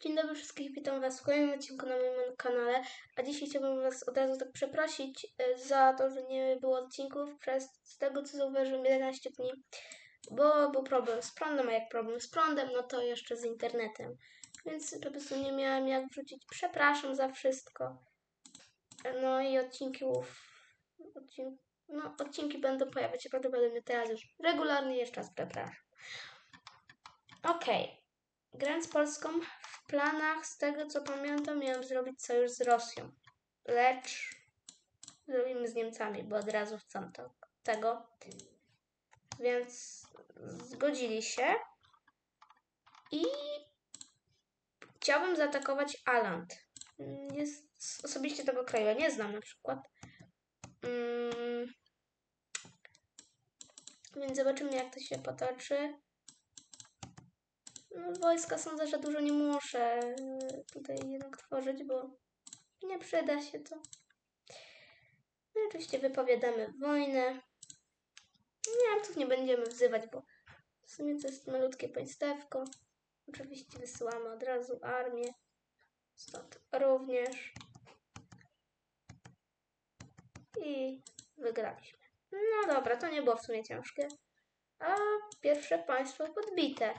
Dzień dobry wszystkich, witam Was w kolejnym odcinku na moim kanale. A dzisiaj chciałbym Was od razu tak przeprosić e, za to, że nie było odcinków przez z tego co zauważyłem 11 dni, bo był problem z prądem, a jak problem z prądem, no to jeszcze z internetem. Więc po prostu nie miałem jak wrzucić. Przepraszam za wszystko. E, No i odcinków. Odcin, no, odcinki będą pojawiać się prawdopodobnie teraz już regularnie, jeszcze raz przepraszam. Okej. Grając z Polską, w planach, z tego co pamiętam, miałem zrobić sojusz z Rosją. Lecz zrobimy z Niemcami, bo od razu chcę to, tego. Więc zgodzili się. I chciałbym zaatakować Aland. Jest osobiście tego kraju, ja nie znam na przykład. Mm. Więc zobaczymy, jak to się potoczy. No, wojska sądzę, że dużo nie muszę e, tutaj jednak tworzyć, bo nie przyda się to. No oczywiście wypowiadamy wojnę. Niemców nie będziemy wzywać, bo w sumie to jest malutkie państewko. Oczywiście wysyłamy od razu armię. Stąd również. I wygraliśmy. No dobra, to nie było w sumie ciężkie. A pierwsze państwo podbite.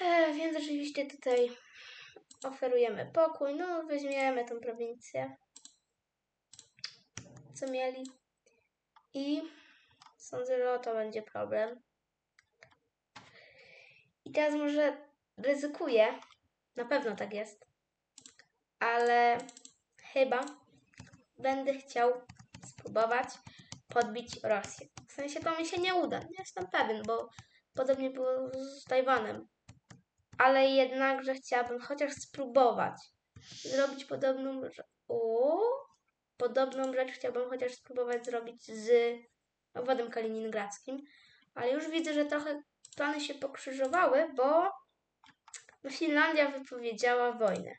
E, więc oczywiście tutaj oferujemy pokój. No, weźmiemy tą prowincję, co mieli. I sądzę, że to będzie problem. I teraz może ryzykuję. Na pewno tak jest. Ale chyba będę chciał spróbować podbić Rosję. W sensie to mi się nie uda. Nie jestem pewien, bo podobnie było z Tajwanem ale jednakże chciałabym chociaż spróbować zrobić podobną rzecz. O, podobną rzecz chciałbym chociaż spróbować zrobić z obwodem kaliningradzkim, ale już widzę, że trochę plany się pokrzyżowały, bo Finlandia wypowiedziała wojnę.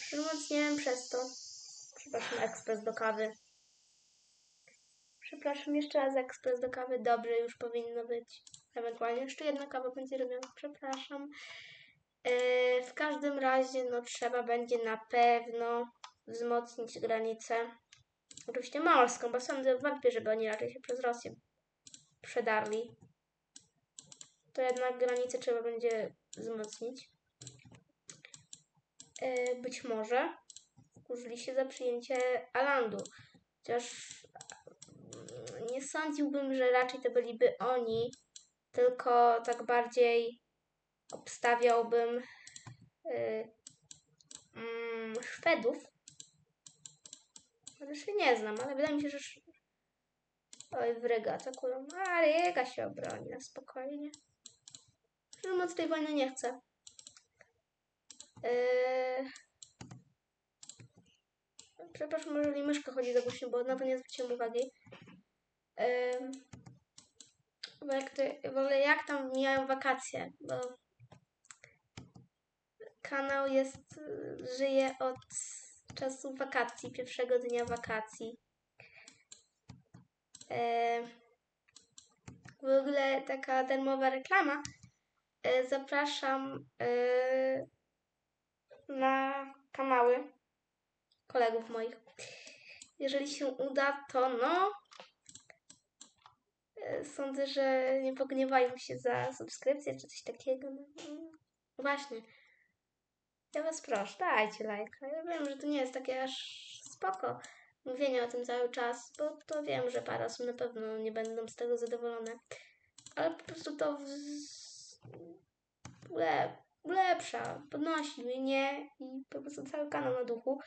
Przymocniłem przez to. Przepraszam, ekspres do kawy. Przepraszam, jeszcze raz ekspres do kawy. Dobrze, już powinno być. Ewentualnie jeszcze jedna kawa będzie robiona. Przepraszam. Yy, w każdym razie, no trzeba będzie na pewno wzmocnić granicę. Oczywiście morską, bo sądzę wątpię, żeby oni raczej się przez Rosję przedarli. To jednak granicę trzeba będzie wzmocnić. Yy, być może użyli się za przyjęcie Alandu. Chociaż nie sądziłbym, że raczej to byliby oni, tylko tak bardziej obstawiałbym yy, yy, Szwedów. Się nie znam, ale wydaje mi się, że. Oj, w Ryga atakują. A Ryga się obroni na spokojnie. Że moc tej wojny nie chcę. Yy... Przepraszam, jeżeli myszka chodzi za głośno, bo na to nie zwróciłam uwagi. Yy... Jak, w ogóle jak tam mijają wakacje, bo kanał jest, żyje od czasu wakacji, pierwszego dnia wakacji. E, w ogóle taka darmowa reklama. E, zapraszam e, na kanały kolegów moich. Jeżeli się uda, to no, sądzę, że nie pogniewają się za subskrypcję czy coś takiego. No, właśnie. Ja was proszę, dajcie lajka. Ja wiem, że to nie jest takie aż spoko mówienie o tym cały czas, bo to wiem, że parę osób na pewno nie będą z tego zadowolone. Ale po prostu to ulepsza, podnosi mnie i po prostu cały kanał na duchu.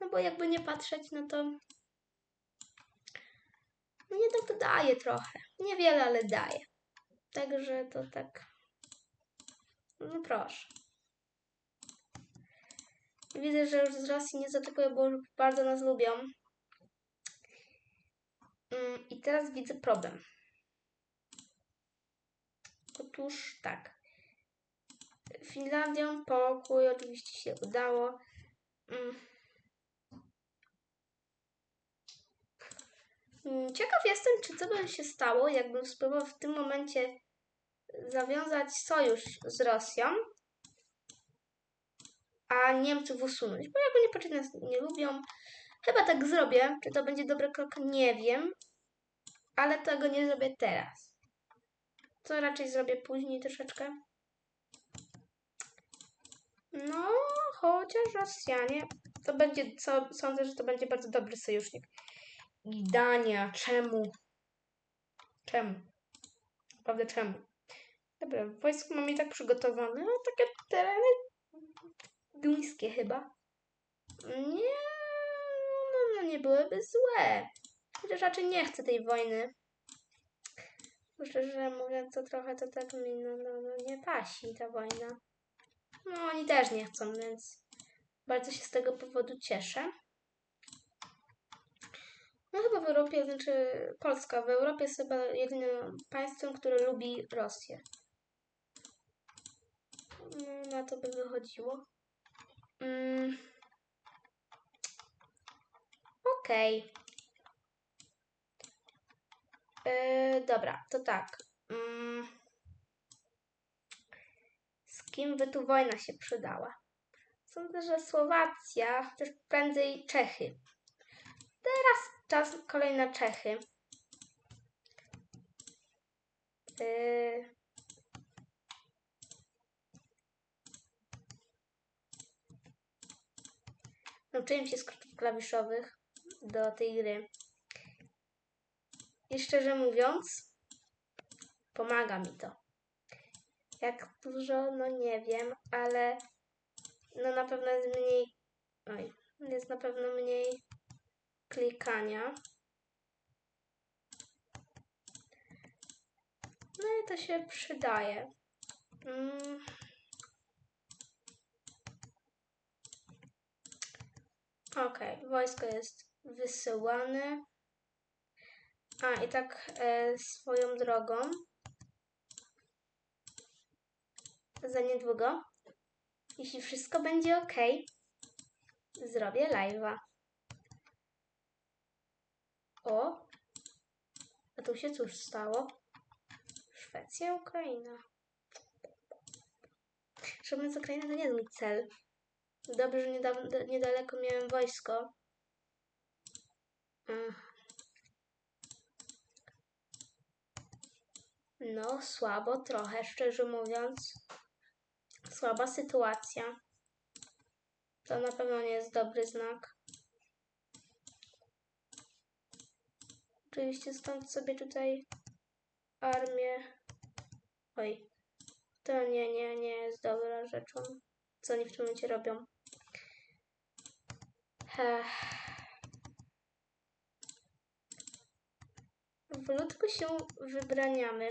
No bo jakby nie patrzeć, no to no jednak daje trochę. Niewiele, ale daje. Także to tak. No proszę. Widzę, że już z Rosji nie zaatakują, bo bardzo nas lubią. Mm, I teraz widzę problem. Otóż tak. Finlandią pokój oczywiście się udało. Mm. Mm, ciekaw jestem, czy co by się stało, jakbym spróbował w tym momencie zawiązać sojusz z Rosją, a Niemców usunąć, bo jak Unia Patrzeć nas nie lubią. Chyba tak zrobię. Czy to będzie dobry krok? Nie wiem, ale tego nie zrobię teraz. To raczej zrobię później troszeczkę. No, chociaż Rosjanie, to będzie, co, sądzę, że to będzie bardzo dobry sojusznik. Dania, czemu? Czemu? Naprawdę czemu? Dobra, wojsko mam i tak przygotowane. No, takie tereny duńskie chyba. Nie, no, no nie byłyby złe. Chociaż raczej nie chcę tej wojny. Szczerze mówiąc, to trochę to tak mi no, no, no, nie pasi ta wojna. No oni też nie chcą, więc bardzo się z tego powodu cieszę. No chyba w Europie, znaczy Polska w Europie jest chyba jedynym państwem, które lubi Rosję. No, na to by wychodziło. Mm. Okej. Yy, dobra, to tak. Mm. Z kim by tu wojna się przydała? Sądzę, że Słowacja, chociaż prędzej Czechy. Teraz czas kolej na Czechy. Yy. Nauczyłem się skrótów klawiszowych do tej gry. I szczerze mówiąc, pomaga mi to. Jak dużo, no nie wiem, ale no na pewno jest mniej. Oj, jest na pewno mniej klikania. No i to się przydaje. Mm. Okej, wojsko jest wysyłane. A, i tak e, swoją drogą. Za niedługo, jeśli wszystko będzie ok, zrobię live'a. O! A tu się cóż stało? Szwecja, Ukraina. Żeby z Ukrainy to nie jest mój cel. Dobrze, że niedaleko miałem wojsko. Ach. No, słabo trochę, szczerze mówiąc. Słaba sytuacja. To na pewno nie jest dobry znak. Oczywiście stąd sobie tutaj armię. Oj. To nie, nie, nie jest dobra rzeczą. Co oni w tym momencie robią? Ech. Powolutku się wybraniamy.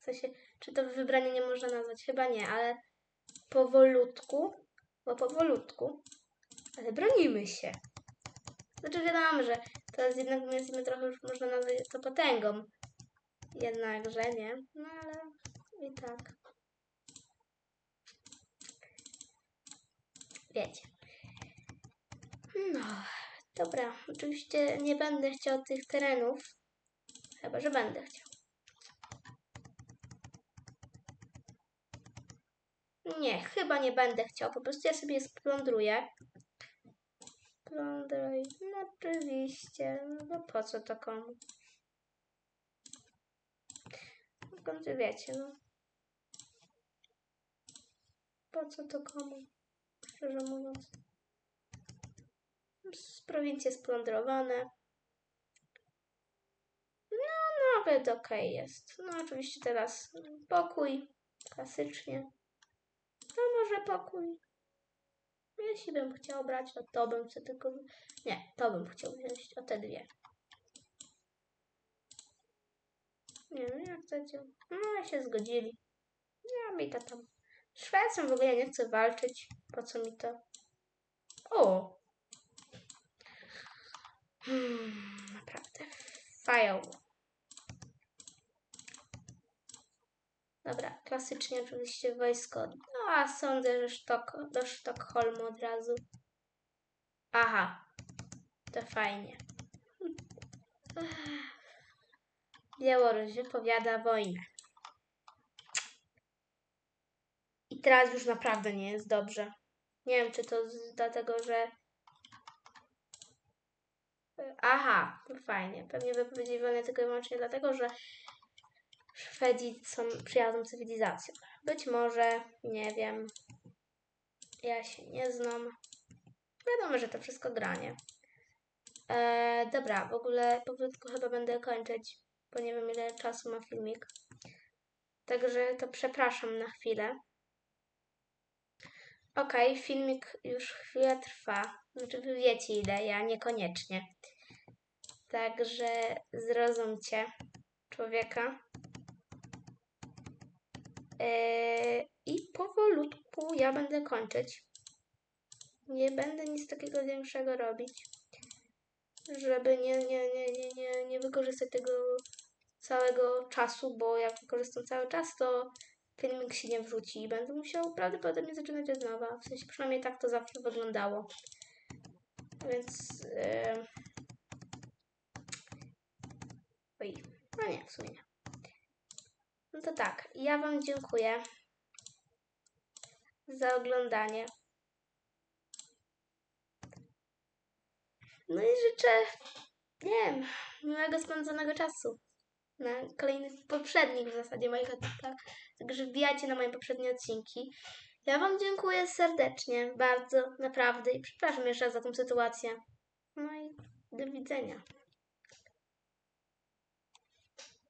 W sensie, czy to wybranie nie można nazwać? Chyba nie, ale powolutku, bo powolutku, ale bronimy się. Znaczy wiadomo, że jest jednak, my trochę już można nazwać to potęgą. Jednakże, nie? No ale i tak. Wiecie. No, dobra. Oczywiście nie będę chciał tych terenów. Chyba, że będę chciał. Nie, chyba nie będę chciał. Po prostu ja sobie je splądruję. Plądruj. No oczywiście. No po co to komu? W końcu wiecie, no. Po co to komu? Szczerze mówiąc. Prowincje splądrowane. No, nawet okej jest. No, oczywiście teraz pokój. Klasycznie. No, może pokój. Jeśli bym chciał brać, no to bym sobie tylko... Nie, to bym chciał wziąć, o te dwie. Nie no, jak chcecie. No, się zgodzili. Ja mi to tam... Szwecją w ogóle nie chcę walczyć. Po co mi to? O! Hmm, naprawdę. Fają. Dobra, klasycznie oczywiście wojsko. A sądzę, że Sztok, do Sztokholmu od razu. Aha, to fajnie. Białoruś wypowiada wojnę. I teraz już naprawdę nie jest dobrze. Nie wiem, czy to z, dlatego, że. Aha, to fajnie. Pewnie wypowiedzieli wojnę tylko i wyłącznie dlatego, że Szwedzi są przyjazną cywilizacją. Być może, nie wiem. Ja się nie znam. Wiadomo, że to wszystko granie. Eee, dobra, w ogóle powolutku chyba będę kończyć, bo nie wiem ile czasu ma filmik. Także to przepraszam na chwilę. Okej, filmik już chwilę trwa. Znaczy wy wiecie ile, ja niekoniecznie. Także zrozumcie człowieka. Eee, I powolutku ja będę kończyć. Nie będę nic takiego większego robić, żeby nie, nie, nie, nie, nie, nie wykorzystać tego całego czasu, bo jak wykorzystam cały czas, to filmik się nie wrzuci i będę musiał prawdopodobnie zaczynać od nowa. W sensie przynajmniej tak to zawsze wyglądało. Więc. Yy... Oj, no nie, w sumie nie. No to tak, ja Wam dziękuję za oglądanie. No i życzę, nie wiem, miłego spędzonego czasu na kolejnych, poprzednich w zasadzie moich odcinkach. Także wbijajcie na moje poprzednie odcinki. Ja Wam dziękuję serdecznie, bardzo, naprawdę i przepraszam jeszcze za tą sytuację. No i do widzenia.